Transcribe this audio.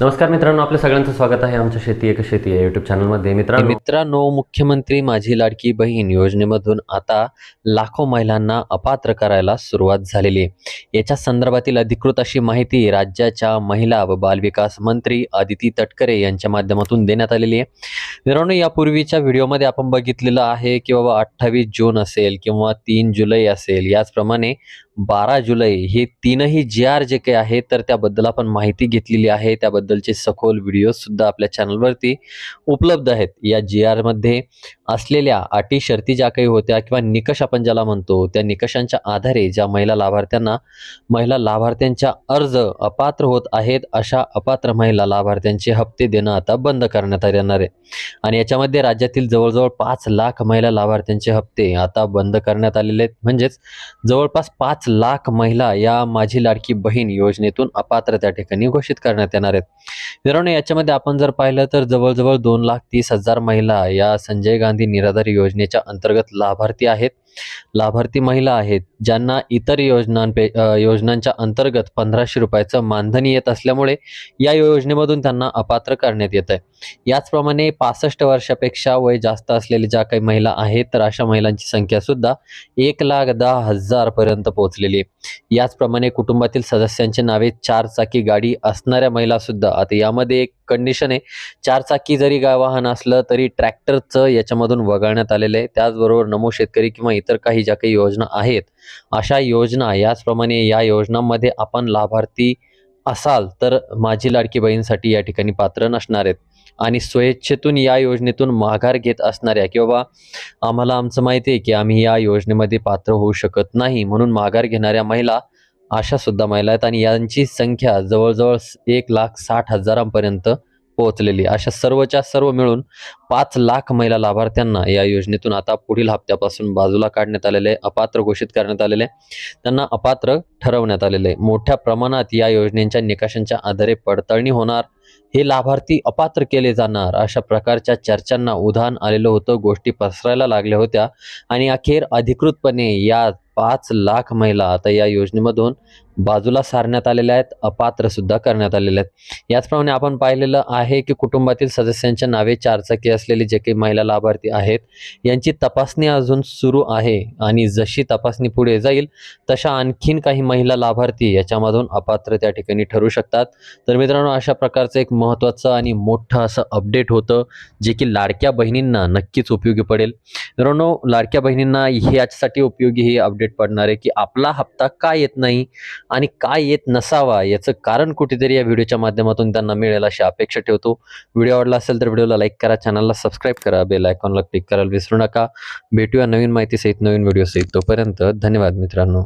नमस्कार मित्रांनो आपल्या सगळ्यांचं स्वागत आहे आमच्या शेती एक शेती या युट्यूब चॅनलमध्ये मित्रांनो मित्रांनो मुख्यमंत्री माझी लाडकी बहीण योजनेमधून आता लाखो महिलांना अपात्र करायला सुरुवात झालेली आहे. याच्या संदर्भातील अधिकृत अशी माहिती राज्याच्या महिला व बालविकास मंत्री आदिती तटकरे यांच्या माध्यमातून देण्यात आलेली आहे. मित्रांनो यापूर्वीच्या व्हिडिओमध्ये आपण बघितलेलं आहे की बाबा अठ्ठावीस जून असेल किंवा तीन जुलै असेल याचप्रमाणे बारा जुलै हे तीनही जी आर जे काही आहे तर त्याबद्दल आपण माहिती घेतलेली आहे. त्याबद्दलचे सखोल व्हिडिओसुद्धा आपल्या चॅनलवरती उपलब्ध आहेत. या जी आरमध्ये असलेल्या अटी शर्ती ज्या काही होत्या किंवा निकष आपण ज्याला म्हणतो त्या निकषांच्या आधारे ज्या महिला लाभार्थ्यांना महिला लाभार्थ्यांच्या अर्ज अपात्र होत आहेत अशा अपात्र महिला लाभार्थ्यांचे हप्ते देणं आता बंद करण्यात येणार आहे. आणि याच्यामध्ये राज्यातील जवळजवळ पाच लाख महिला लाभार्थ्यांचे हप्ते आता बंद करण्यात आलेले आहेत. म्हणजेच जवळपास पाच लाख महिला या माझी लाडकी बहीण योजनेतून अपात्र त्या ठिकाणी घोषित करण्यात येणार आहेत. मित्रांनो याच्यामध्ये आपण जर पाहिलं तर जवळजवळ दोन लाख तीस हजार महिला या संजय गांधी निराधार योजनेच्या अंतर्गत लाभार्थी आहेत. लाभार्थी महिला आहेत ज्यांना इतर योजनांपे योजनांच्या अंतर्गत पंधराशे रुपयाचं मानधन येत असल्यामुळे या योजनेमधून त्यांना अपात्र करण्यात येत आहे याचप्रमाणे पासष्ट वर्षापेक्षा वय जास्त असलेल्या ज्या काही महिला आहेत तर अशा महिलांची संख्या सुद्धा एक लाख दहा हजारपर्यंत पोहोचलेली आहे. याचप्रमाणे कुटुंबातील सदस्यांचे नावे चार चाकी गाडी असणाऱ्या महिला सुद्धा आता यामध्ये एक कंडिशन आहे चार चाकी जरी गाय वाहन असलं तरी ट्रॅक्टरचं याच्यामधून वगळण्यात आलेलं आहे. त्याचबरोबर नमो शेतकरी किंवा इतर काही ज्या काही योजना आहेत अशा योजना याचप्रमाणे या योजनांमध्ये आपण लाभार्थी असाल तर माझी लाडकी बहीणसाठी या ठिकाणी पात्र नसणार आहेत. आणि स्वेच्छेतून या योजनेतून माघार घेत असणाऱ्या किंवा आम्हाला आमचं माहिती आहे की आम्ही या योजनेमध्ये पात्र होऊ शकत नाही म्हणून माघार घेणाऱ्या महिला अशा सुद्धा महिला आहेत. आणि यांची संख्या जवळजवळ एक लाख साठ हजारांपर्यंत पोहोचलेली. अशा सर्वच्या सर्व मिळून पाच लाख महिला लाभार्थ्यांना या योजनेतून आता पुढील हप्त्यापासून बाजूला काढण्यात आलेले अपात्र घोषित करण्यात आलेले त्यांना अपात्र ठरवण्यात आलेले. मोठ्या प्रमाणात या योजनेच्या निकषांच्या आधारे पडताळणी होणार. हे लाभार्थी अपात्र केले जाणार. अशा प्रकारच्या चर्चांना उधाण आलेलं होतं. गोष्टी पसरायला लागल्या होत्या. आणि अखेर अधिकृतपणे या पाच लाख महिला आता या योजनेमधून बाजूला सारण्यात आलेल्या आहेत अपात्रसुद्धा करण्यात आलेले आहेत. याचप्रमाणे आपण पाहिलेलं आहे की कुटुंबातील सदस्यांच्या नावे चारचाकी असलेले जे काही महिला लाभार्थी आहेत यांची तपासणी अजून सुरू आहे आणि जशी तपासणी पुढे जाईल तशा आणखीन काही महिला लाभार्थी याच्यामधून अपात्र त्या ठिकाणी ठरू शकतात. तर मित्रांनो अशा प्रकारचं एक महत्त्वाचं आणि मोठं असं अपडेट होतं जे की लाडक्या बहिणींना नक्कीच उपयोगी पडेल. मित्रांनो लाडक्या बहिणींना हे याच्यासाठी उपयोगी हे अपडेट पडणार आहे की आपला हप्ता का येत नाही आणि काय येत नसावा याचं कारण कुठेतरी या व्हिडिओच्या माध्यमातून त्यांना मिळेल अशी अपेक्षा ठेवतो. व्हिडिओ आवडला असेल तर व्हिडिओला लाईक करा चॅनलला सबस्क्राईब करा बेल आयकॉनला क्लिक करायला विसरू नका. भेटूया नवीन माहितीसहित नवीन व्हिडिओसहित तोपर्यंत धन्यवाद मित्रांनो.